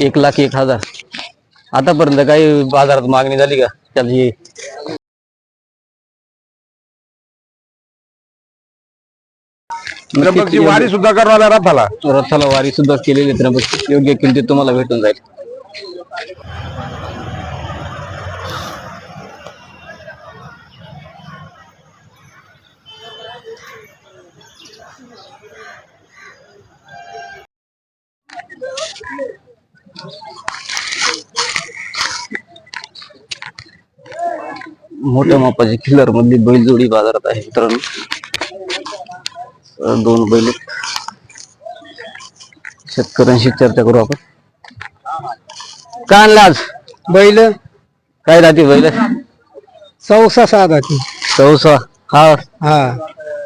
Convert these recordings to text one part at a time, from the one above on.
एक लाख एक हजार. आतापर्यंत काही बाजारात मागणी झाली का? त्याची त्र्यंबकची वारी सुद्धा करवायला रथाला. रथाला वारी सुद्धा केलेली त्र्यंबक योग्य किमतीत तुम्हाला भेटून जाईल. मोठ्या मापाची किल्लर मधली बैलजोडी बाजारात आहे मित्रांनो. दोन बैल. शेतकऱ्यांशी चर्चा करू आपण. काय आणलं आज बैल? काय राहते बैल? चौसा साधा ती चौसा हा. हा.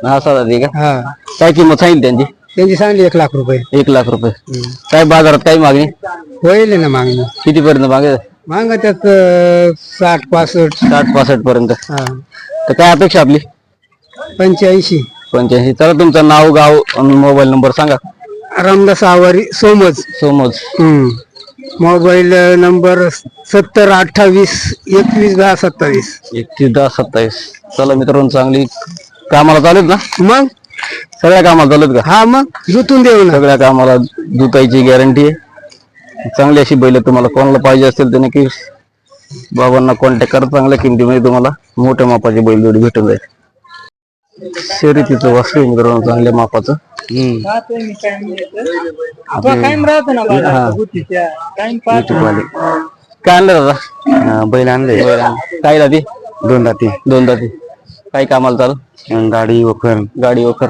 हा सा जाते का? हा. काय किंमत सांगितली त्यांची? त्यांची सांगली एक लाख रुपये. एक लाख रुपये. काय बाजारात काय मागणी? होईल ना मागणी. किती पर्यंत मागे माग त्यात अं, साठ पासष्ट. साठ पासष्ट पर्यंत. हा. तर काय अपेक्षा आपली? पंच्याऐंशी. पंच्याऐंशी. चला तुमचं नाव गाव आणि मोबाईल नंबर सांगा. रामदास आवारी सोमज. सोमज. हम्म. मोबाईल नंबर सत्तर अठ्ठावीस एकवीस दहा सत्तावीस. एकतीस दहा सत्तावीस. चला मित्रांनो चांगली कामाला चालेल ना? मग? सगळ्या कामाला चालेल का? हा मग? जुतून देऊ ना. सगळ्या कामाला दुताईची गॅरंटी आहे. चांगली अशी बैल तुम्हाला कोणाला पाहिजे असेल तर नक्की बाबांना कॉन्टॅक्ट करा. चांगल्या किमतीमध्ये तुम्हाला मोठ्या मापाची बैलजोडी भेटून जाईल. शर्यतीचं वास्तू मित्रांनो चांगल्या मापाचं. काय आणलं दादा? बैल आणले. काय दादी? दोन राती दोन दादी काय कामाला चालू गाडी वखर गाडी वखर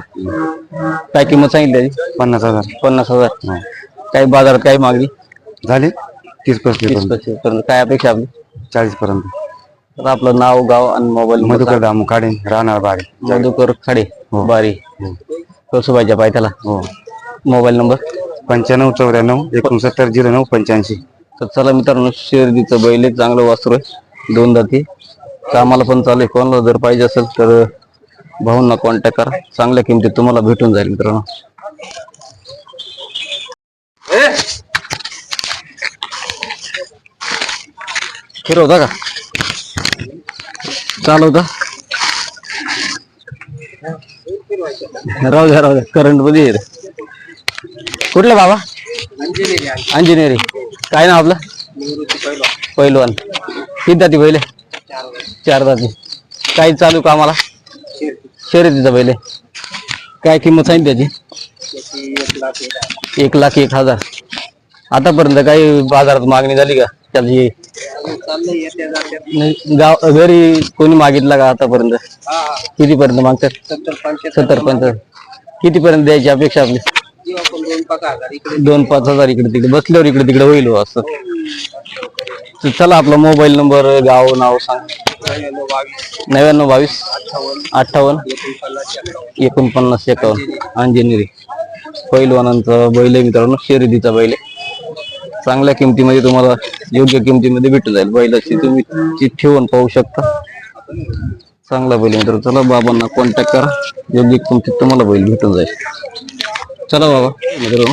काय किंमत सांगितली त्याची? पन्नास हजार. पन्नास हजार. काय बाजारात काय मागणी? झाले? तीस पस्तीस तीस पस्तीस पर्यंत. काय अपेक्षा आपली? चाळीस पर्यंत. तर आपलं नाव गाव आणि मोबाईल मधुकर दामू काढे राहणार बारी मधुकर खाडे बारी. कळसुबाईच्या पायथ्याला. हो. मोबाईल नंबर पंच्याण्णव चौऱ्याण्णव एकोणसत्तर झिरो नऊ पंच्याऐंशी. तर चला मित्रांनो शेरदीचं बैल आहे, चांगलं वासरू आहे. दोन दाती कामाला पण चालू आहे. कोणाला जर पाहिजे असेल तर भाऊंना कॉन्टॅक्ट करा. चांगल्या किमतीत तुम्हाला भेटून जाईल मित्रांनो. फिरवता का? चालवता. राहू द्या राहू द्या. करंटमध्ये आहे रे. कुठलं बाबा? अंजिनिअरिंग काय नाव आपलं? पहिलवान किती जाती पहिले? चार दाती काय चालू का आम्हाला शर्यतीचा पहिले. काय किंमत सांगितली त्याची? एक लाख एक हजार. आतापर्यंत काही बाजारात मागणी झाली का? त्याची? गाव घरी कोणी मागितला का आतापर्यंत? किती पर्यंत मागतात? सत्तर पंच्याहत्तर किती पर्यंत द्यायची अपेक्षा आपली? दोन पाच हजार इकडे तिकडे. बसल्यावर इकडे तिकडे होईल हो असं. तर चला आपला मोबाईल नंबर गाव नाव सांग. नव्याण्णव बावीस अठ्ठावन्न एकोणपन्नास एकावन्न. अंजनेरी. पैलवानांचा बैल आहे मित्रांनो शर्यतीचा बैल आहे. चांगल्या किमतीमध्ये तुम्हाला योग्य किमतीमध्ये भेटून जाईल. बैलाची तुम्ही ठेवून पाहू शकता. चांगला बैल मित्र चला बाबांना कॉन्टॅक्ट करा. योग्य किमतीत तुम्हाला बैल भेटून जाईल. चला बाबा मित्रांनो.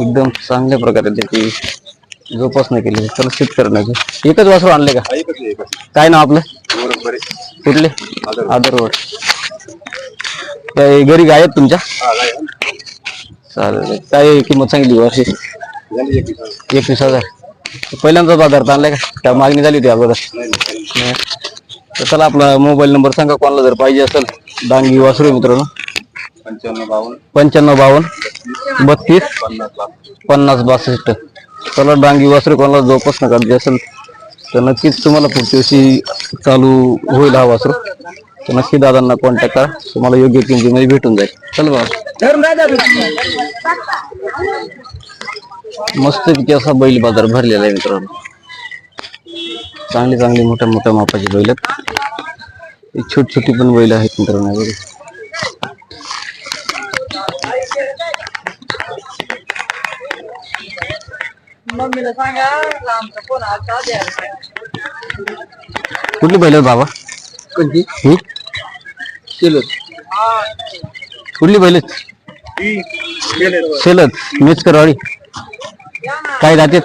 एकदम चांगल्या प्रकारे त्याची जोपासना केली. चला शेतकऱ्यांना एकच वासरू आणले का? काय नाव आपलं? कुठले? आदरवर काय घरी गाय आहेत तुमच्या चालेल. काय किंमत सांगितली वर्षी? एकवीस हजार. पहिल्यांदा बाजारात आणलाय का? त्या मागणी झाली होती अगोदर. तर चला आपला मोबाईल नंबर सांगा कोणाला जर पाहिजे असेल. डांगी वासरू मित्रांनो. पंच्याण्णव बावन्न. बत्तीस. पन्नास बासष्ट. चला डांगी वासरे कोणाला जोपासना करायची असेल तर नक्कीच तुम्हाला पुढच्या दिवशी चालू होईल हा वासरू. तर नक्की दादांना कॉन्टॅक्ट करा. तुम्हाला योग्य किमतीमध्ये भेटून जाईल. चल बाबा मस्तपैकी असा बैल बाजार भरलेला आहे मित्रांनो. चांगली चांगली मोठ्या मोठ्या मापाची बैल आहेत. छोटी छोटी पण बैल आहेत मित्रांनो. हे बघा. कुठली बैल आहेत बाबा? कोणती? ही? कुठली बैल आहेत? सेलत मिचकरवाडी काय जातीत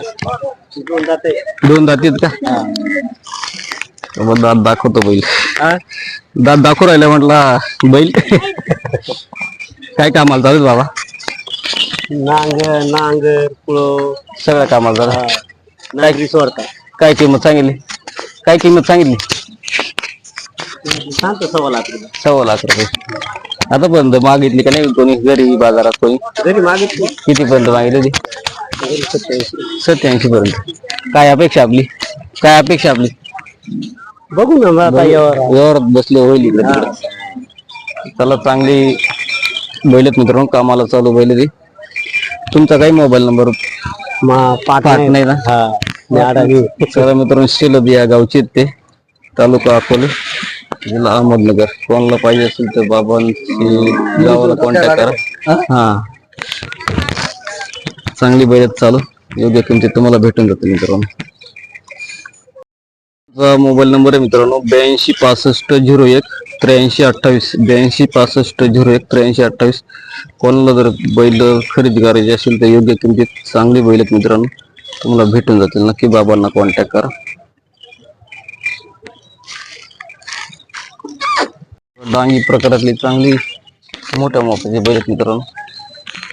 दोन जातीत का? मग दात दाखवतो बैल. दात दाखवू राहिला म्हटला बैल. काय कामाला चालू आहे बाबा? नांगर नांगर कुळो. सगळ्या कामाला. नागरी सोडता. काय किंमत सांगितली? काय किंमत सांगितली? सांगतो सव्वा लाख रुपये. सव्वा लाख रुपये. आतापर्यंत मागितली का नाही कोणी? घरी बाजारात कोणी? जरी मागितली. किती पर्यंत मागितली सत्याऐंशी पर्यंत. काय अपेक्षा आपली? काय अपेक्षा आपली? बघू ना मग आता यावर. व्यवहारात बसले होईल इकडे तिकडे. चला चांगली बैलत मित्रांनो कामाला चालू बैल ती तुमचा काही मोबाईल नंबर पाठ पाठ नाही. ना? हा मी आडावी मित्रांनो या गावचे आहेत ते. तालुका अकोले. जिल्हा अहमदनगर. कोणाला पाहिजे असेल तर बाबांशी गावाला कॉन्टॅक्ट करा. हा. चांगली बैलत चालू. योग्य किमतीत तुम्हाला भेटून जाते मित्रांनो. मोबाईल नंबर आहे मित्रांनो ब्याऐंशी पासष्ट झिरो एक त्र्याऐंशी अठ्ठावीस ब्याऐंशी पासष्ट झिरो एक त्र्याऐंशी अठ्ठावीस. कोणाला जर बैल खरेदी करायची असेल तर योग्य किमतीत चांगली बैल आहेत मित्रांनो तुम्हाला भेटून जातील. नक्की बाबांना कॉन्टॅक्ट करा. डांगी प्रकारातली चांगली मोठ्या मोठ्याची बैल आहेत मित्रांनो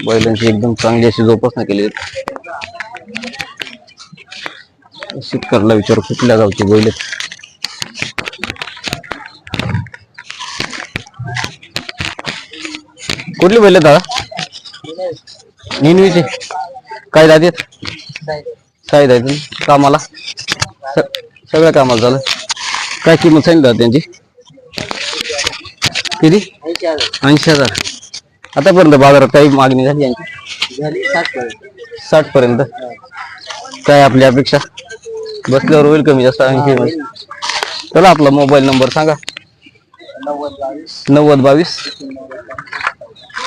बैलांची एकदम चांगली अशी जोपासना केली आहे शेतकऱ्याला विचार कुठल्या गावची बैल कुठली बैल दादा? निनवीचे. काय दादेत काय दादे कामाला? सगळ्या कामाला झालं काय किंमत सांगितलं दादा त्यांची? किती? ऐंशी हजार. आतापर्यंत बाजारात काही मागणी झाली यांची? साठ पर्यंत. काय आपली अपेक्षा? बसल्यावर होईल कमी जास्त ऐंशी मध्ये. चला आपला मोबाईल नंबर सांगा. नव्वद बावीस.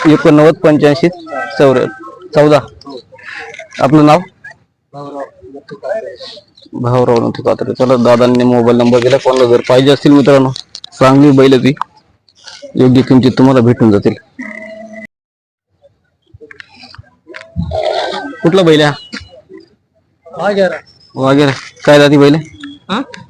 एकोणनव्वद पंच्याऐंशी. चौर चौदा. आपलं नाव? भाऊराव नव्हते कात्रे चला दादांनी मोबाईल नंबर दिला. कोणाला जर पाहिजे असतील मित्रांनो चांगली बैल ती योग्य किमतीत तुम्हाला भेटून जातील. कुठला बैल हा? वगैरे. काय दादी बैल?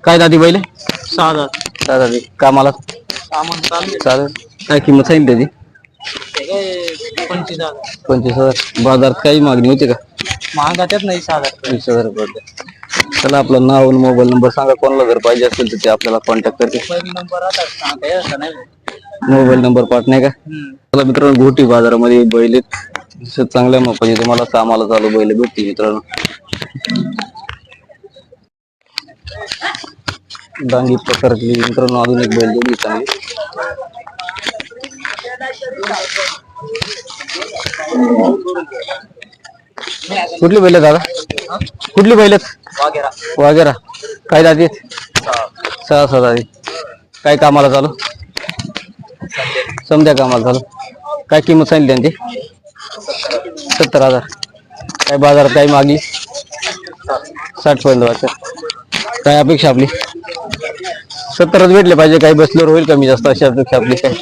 काय दादी बैल? साधा. काय दादी? कामाला? सामान चालू चालेल काय किंमत सांगितली त्याची? पंचवीस हजार. पंचवीस हजार. बाजारात काही मागणी होती का? महागा त्यात नाही साधा. वीस हजार रुपये चला आपलं नाव आणि मोबाईल नंबर सांगा. कोणाला जर पाहिजे असेल तर ते आपल्याला कॉन्टॅक्ट करते पहिला नंबर आता सांगता असं नाही? मोबाईल नंबर पाठ नाही का? चला मित्रांनो घोटी बाजारामध्ये बैल आहेत. तसं चांगल्या मापाचे तुम्हाला कामाला चालू बैल भेटतील मित्रांनो. डांगी प्रकारातली मित्रांनो अजून एक बैल जोडी चांगली कुठली बैल दादा? कुठली बैल आहेत वागेरा काय दादी? सहा सहा दादी। काय कामाला चालू? समजा कामाला चालू. काय किंमत सांगितली त्यांची सत्तर हज़ार. काय बाजारात काय मागली साठ पर्यंत वाटत. काय अपेक्षा आपली? सत्तरच भेटले पाहिजे काही बसल्यावर होईल कमी जास्त अशी अपेक्षा आपली काय.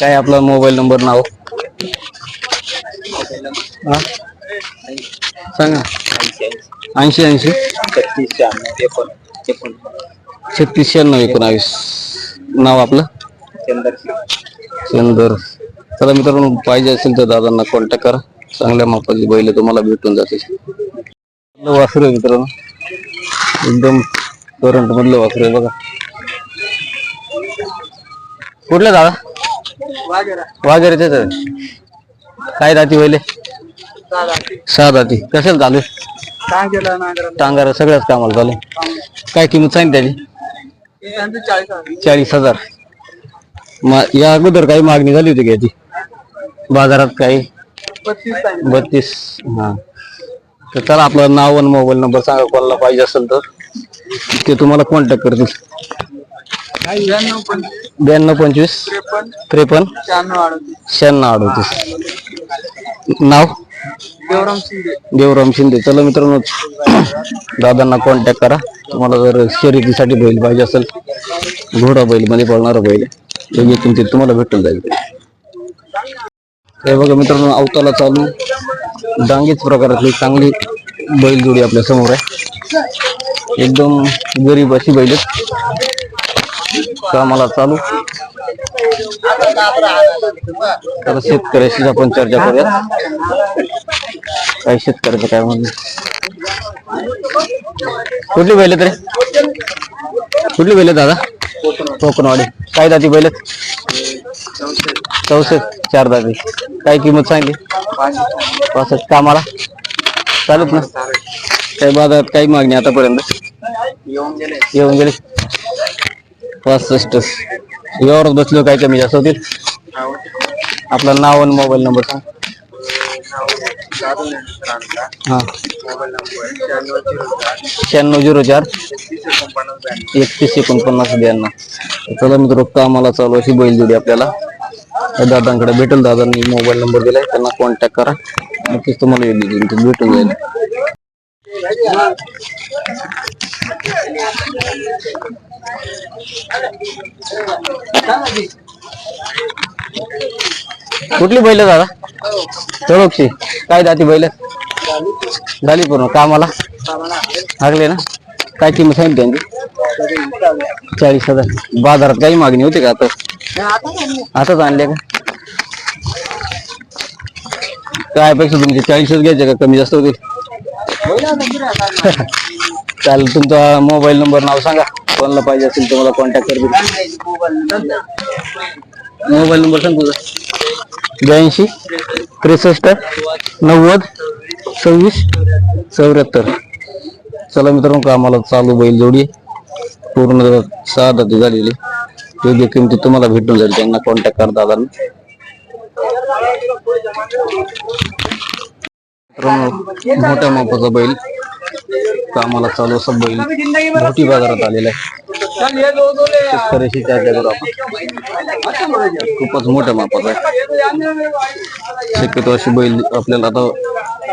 काय आपला मोबाईल नंबर नाव? हा? सांगा. ऐंशी ऐंशी. छत्तीस शहाण्णव एकोणावीस. नाव आपलं? चंदर. चला मित्रांनो पाहिजे असेल तर दादांना कॉन्टॅक्ट करा. चांगल्या मापाची बैल तुम्हाला भेटून जाते वासरू मित्रांनो. एकदम करंट मधलं वासरू आहे बघा. कुठलं दादा? वागेरे त्याच काय दाती बैले सहा दाती. कशाला चालू आहे? टांगार सगळ्याच कामाला चालू काय किंमत सांग त्याची? चाळीस हजार. या अगोदर काही मागणी झाली होती का याची? बाजारात काही? बत्तीस. हा. तर चला आपलं नाव आणि मोबाईल नंबर सांगा कोणाला पाहिजे असेल तर. ते तुम्हाला कॉन्टॅक्ट करतील. ब्याण्णव पंचवीस त्रेपन्न त्रेपन्न शहाण्णव अडतीस. शहाण्णव अडतीस नाव? देवराम शिंदे. देवराम शिंदे. चला मित्रांनो दादांना कॉन्टॅक्ट करा. तुम्हाला जर शर्यतीसाठी बैल पाहिजे असेल घोडा बैलमध्ये पळणारा बैल योग्य किमतीत तुम्हाला भेटून जाईल. हे बघा मित्रांनो अवताला चालू. डांगीच प्रकारातली चांगली बैलजोडी आपल्यासमोर आहे. एकदम गरीब अशी बैल कामाला चालू. तर शेतकऱ्याशी आपण चर्चा करूया. काही शेतकऱ्याचं काय म्हणणं? कुठली बैल तरी कुठली बैल दादा? कोकणवाडी. काय दादी बैल चौसष्ट. चार दादी काय किंमत सांगली? पासष्ट. कामाला? चालत ना. काही बाजारात काही मागणी आतापर्यंत. येऊन गेले. येऊन गेले पासष्ट व्यवहारात बसलो काय कमी जास्त होतील? आपलं नाव आणि मोबाईल नंबर सांग. हा. शहाण्णव झिरो चार. एकतीस एकोणपन्नास ब्याण्णव. चला मित्र कामाला चालू अशी बैल बैलजोडी आपल्याला. दादांकडे भेटेल. दादांनी मोबाईल नंबर दिलाय. त्यांना कॉन्टॅक्ट करा. नक्कीच तुम्हाला योग्य भेटून जाईल. कुठली बैल दादा? चळोक्षी काय जाती बैल? झाली पूर्ण कामाला? लागले ना? काय किंमत सांगितली त्यांची? चाळीस हजार. बाजारात काही मागणी होती का आता? आताच आणले का? काय अपेक्षा तुमची? चाळीसच घ्यायचे का? कमी जास्त होतील? चालेल तुमचा मोबाईल नंबर नाव सांगा. कोणाला पाहिजे असेल तुम्हाला कॉन्टॅक्ट करतील मोबाईल नंबर सांग तुझा. ब्याऐंशी त्रेसष्ट नव्वद सव्वीस चौऱ्याहत्तर. चला मित्रांनो कामाला चालू बैल जोडी. पूर्ण सहा दाती झालेली. योग्य किमती तुम्हाला भेटून जाईल. त्यांना कॉन्टॅक्ट करता आला मोठ्या मापाचा बैल. कामाला चालू असा बैल. मोठी बाजारात आलेला आहे. शेतकऱ्याशी चर्चा करू आपण खूपच मोठ्या मापाचा आहे. शक्यतो अशी बैल आपल्याला आता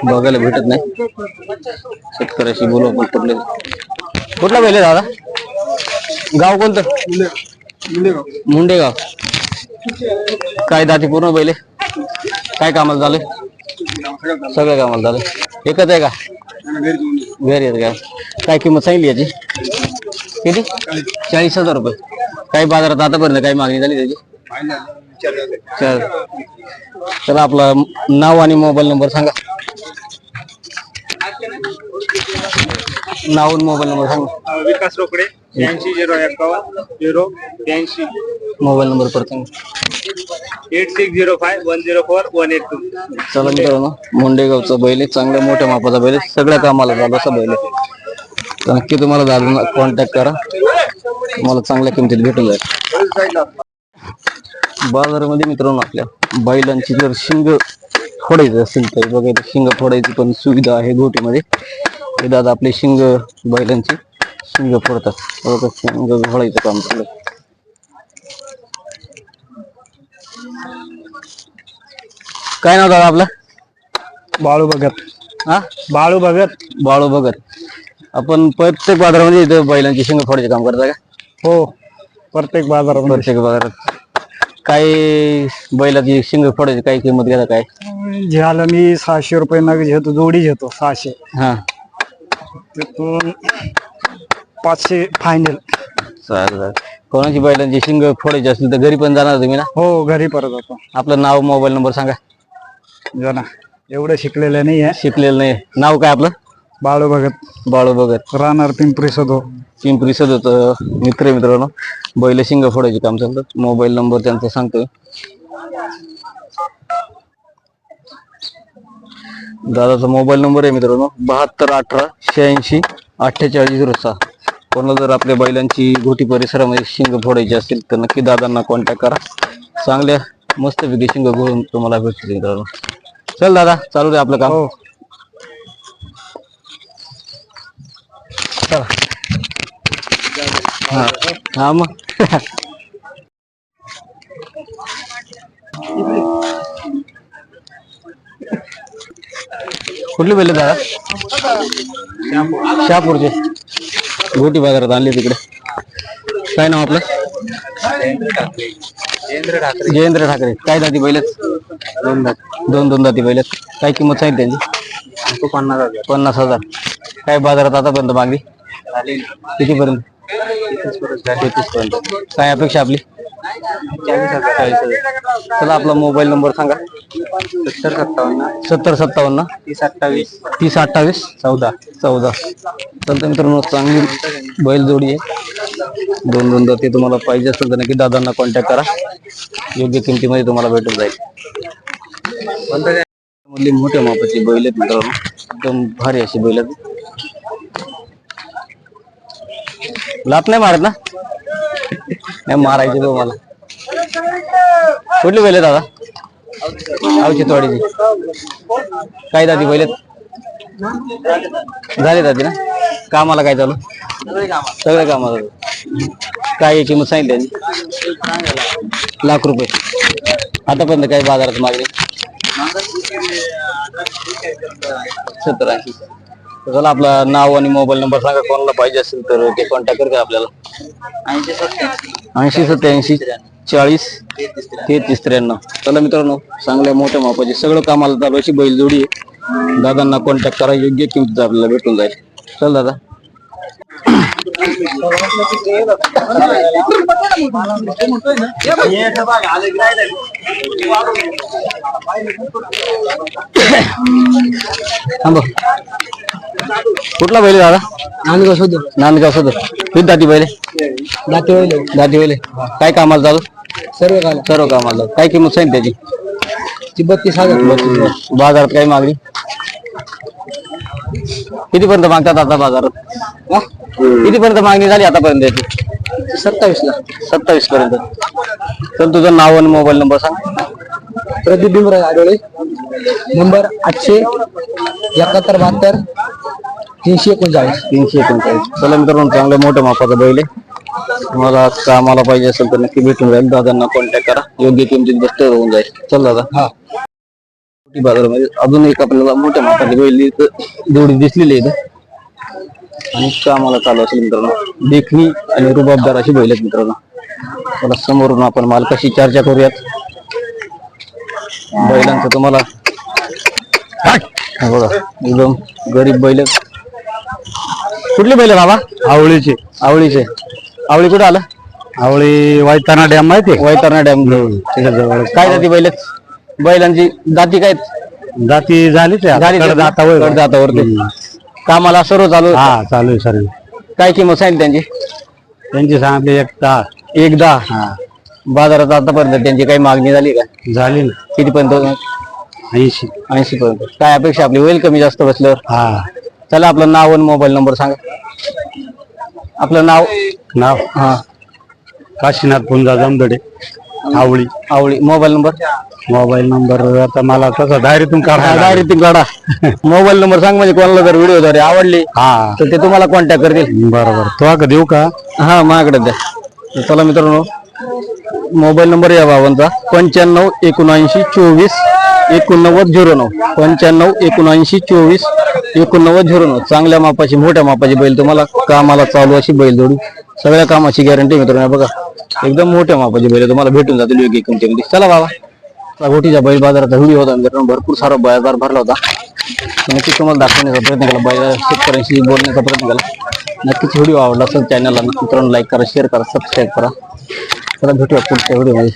बघायला भेटत नाही. शेतकऱ्याशी बोलू आपण कुठले. कुठला बैल आहे दादा? गाव कोणतं? मुंडेगाव. काय दाती पूर्ण पहिले? काय कामाला झाले सगळं कामाला झालं एकच आहे का? घरी आहेत का? काय किंमत सांगितली याची? किती? चाळीस हजार रुपये. काही बाजारात आतापर्यंत काही मागणी झाली त्याची? चल चला आपला नाव आणि मोबाईल नंबर सांगा. नाव आणि मोबाईल नंबर सांगा. विकास रोकडे शहाऐंशी झिरो एक्कावन्न झिरो ब्याऐंशी मोबाईल नंबर परत eight six zero five one zero four one eight two. चला मित्रांनो मुंडेगावचा बैल आहे चांगल्या मोठ्या मापाचा बैल आहे. सगळ्या कामाला झाला असा बैल आहे. तर नक्की तुम्हाला दादांना कॉन्टॅक्ट करा. तुम्हाला चांगल्या किमतीत भेटून जाईल. बाजारामध्ये मित्रांनो आपल्या बैलांची जर शिंग फोडायचं असेल तर बघा इथे शिंग फोडायची पण सुविधा आहे गोटीमध्ये हे दादा आपले शिंग बैलांची. शिंग फोडतात बघा शिंग काम आहे. काय नाव दादा आपलं बाळू भगत हा बाळू भगत बाळू भगत आपण प्रत्येक बाजारामध्ये इथं बैलांची शिंग फोडायचे काम करता का हो प्रत्येक बाजारामध्ये प्रत्येक बाजारात काय बैलाची शिंग फोडायची काय किंमत घेता काय झालं मी सहाशे रुपये नग घेतो जोडी घेतो सहाशे हा तिथून पाचशे फायनल चालेल. कोणाची बैलांची शिंग फोडायची असेल तर घरी पण जाणार तुम्ही ना? हो घरी परत जातो. आपलं नाव मोबाईल नंबर सांगा. जना एवढं शिकलेलं नाही आहे शिकलेलं नाही नाव काय आपलं? बाळू भगत. बाळू भगत. राहणार पिंपरी सदो. पिंपरी सदत मित्र आहे मित्रांनो. बैल शिंग फोडायचे काम चालतात मोबाईल नंबर त्यांचा सांगतोय. दादाचा मोबाईल नंबर आहे मित्रांनो. बहात्तर अठरा शहाऐंशी अठ्ठेचाळीस झिरो सहा. कोणाला जर आपल्या बैलांची घोटी परिसरामध्ये शिंग फोडायची असतील तर नक्की दादांना कॉन्टॅक्ट करा. चांगल्या मस्तपैकी शिंग घोळून तुम्हाला भेटतील मित्रांनो. चल दादा चालू दे आपलं काम. हो. चला. हा हा मग. कुठली बैल दादा? शहापूरचे. गोटी बाजारात आणले तिकडे. काय नाव आपलं? जयेंद्र ठाकरे. काय दादी बैल दोन दोन दोन दाती बैल आहेत. काय किंमत सांगितली त्यांची? पन्नास हजार. पन्नास हजार. काय बाजारात आतापर्यंत मागणी? कितीपर्यंत? तेहतीस पर्यंत. काय अपेक्षा आपली? चाळीस हजार. चला आपला मोबाईल नंबर सांगा. सत्तर सत्तावन्न. सत्तर सत्तावन्न. तीस अठ्ठावीस. तीस अठ्ठावीस. चौदा. चौदा. चालतं मित्रांनो चांगली बैल जोडी आहे. दोन दोन ते तुम्हाला पाहिजे असेल तर नक्की दादांना कॉन्टॅक्ट करा. योग्य किमतीमध्ये तुम्हाला भेटून जाईल. मधली मोठ्या मापाची बैल आहेत मित्रांनो. एकदम भारी अशी बैल आहेत. लात नाही मारत ना? नाही मारायचे तो मला. कुठली बैल दादा? आवची तोडीची. काय दादी बैल झाले दादी ना? कामाला काय चालू? सगळे कामाला. चालू. काय किंमत सांगितली त्यांनी लाख रुपये. आतापर्यंत काय बाजारात मागणी? सत्तर ऐंशी. चला आपला नाव आणि मोबाईल नंबर सांगा कोणाला पाहिजे असेल तर ते कॉन्टॅक्ट करते आपल्याला? ऐंशी सत्याऐंशी चाळीस तेहतीस त्र्याण्णव. चला मित्रांनो चांगल्या मोठ्या मापाचे सगळं कामाला चालू अशी बैलजोडी आहे. दादांना कॉन्टॅक्ट करा योग्य किमतीत आपल्याला भेटून जाईल. चल दादा. कुठला बैल दादा? नांदगाव सुद्धा नांदगाव सुद्धा किती दाती बैल दाती बैल दाती बैल काय कामाला चालू? सर्व काम सर्व कामाला. काय किंमत सांग त्याची? ती बत्तीस हजार. बत्तीस. बाजारात काय मागणी? कितीपर्यंत मागतात आता बाजारात? कितीपर्यंत मागणी झाली आतापर्यंत त्याची सत्तावीस ला. सत्तावीस पर्यंत. चल तुझं नाव आणि मोबाईल नंबर सांग. प्रदीप भीमराव आडोळे नंबर आठशे एकाहत्तर बहात्तर तीनशे एकोणचाळीस. तीनशे एकोणचाळीस. चला मित्रांनो चांगल्या मोठ्या मापाचा बैल आहे. तुम्हाला कामाला पाहिजे असेल तर नक्की भेटून जाईल दादांना कॉन्टॅक्ट करा. योग्य किमतीत बसत होऊन जाईल. चल दादा. हा. मोठी बाजारामध्ये अजून एक आपल्याला मोठ्या मापाची बैल इथं जोडी दिसलेली आहे इथं. आणि कामाला चालू असेल मित्रांनो. देखणी आणि रुबाबदार अशी बैल आहेत मित्रांनो. चला समोरून आपण मालकाशी चर्चा करूयात. बैलांचं तुम्हाला हा बघा एकदम गरीब बैल. कुठली बैल बाबा? आवळीचे. आवळीचे. आवळी कुठं आलं? आवळी वायताना डॅम माहिती वैतरणा डॅम. जवळ काय जाती बैल? बैलांची जाती काय? जाती झाली ते झाली ते दातावर कडदातावरती कामाला सर्व चालू हा चालू आहे सर्व. काय किंमत सांगितली त्यांची? त्यांची सांगितली एक दहा. एकदा हा. बाजारात आतापर्यंत त्यांची काही मागणी झाली का? झाली ना. किती पर्यंत ऐंशी. ऐंशी पर्यंत काय अपेक्षा आपली? होईल कमी जास्त बसल्यावर? हा. चला आपलं नाव आणि मोबाईल नंबर सांगा. आपलं नाव? नाव? हा. Kashinath Punja Jamdade Awali. Awali. Mobile number? Mobile number आता मला तसा डायरीतून काढा डायरेक्ट काढा. मोबाईल नंबर सांग म्हणजे कोणाला जर व्हिडिओ द्वारे आवडली हा. तर ते तुम्हाला कॉन्टॅक्ट करतील. बरोबर. तो का देऊ का? हा माझ्याकडे द्या. तर चला मित्रांनो मोबाईल नंबर या बाबांचा. पंच्याण्णव एकोणऐंशी चोवीस एकोणनव्वद झिरो नऊ. पंच्याण्णव एकोणऐंशी चोवीस एकोणनव्वद झिरो नऊ. चांगल्या मापाची मोठ्या मापाची बैल तुम्हाला. कामाला चालू अशी बैल जोडी. सगळ्या कामाची गॅरंटी मित्रांनो बघा. एकदम मोठ्या मापाचे बैल तुम्हाला भेटून जातील योग्य किमतीमध्ये. चला बाबा. गोटीच्या बैल बाजाराचा व्हिडिओ होता. मित्रांनो भरपूर सारा बाजार भरला होता. नक्कीच तुम्हाला दाखवण्याचा प्रयत्न केला. बैल शेतकऱ्यांशी बोलण्याचा प्रयत्न केला. नक्कीच व्हिडिओ आवडला असेल चॅनलला मित्रांनो लाईक करा शेअर करा सबस्क्राईब करा. चला भेटूया पुढच्या व्हिडिओमध्ये.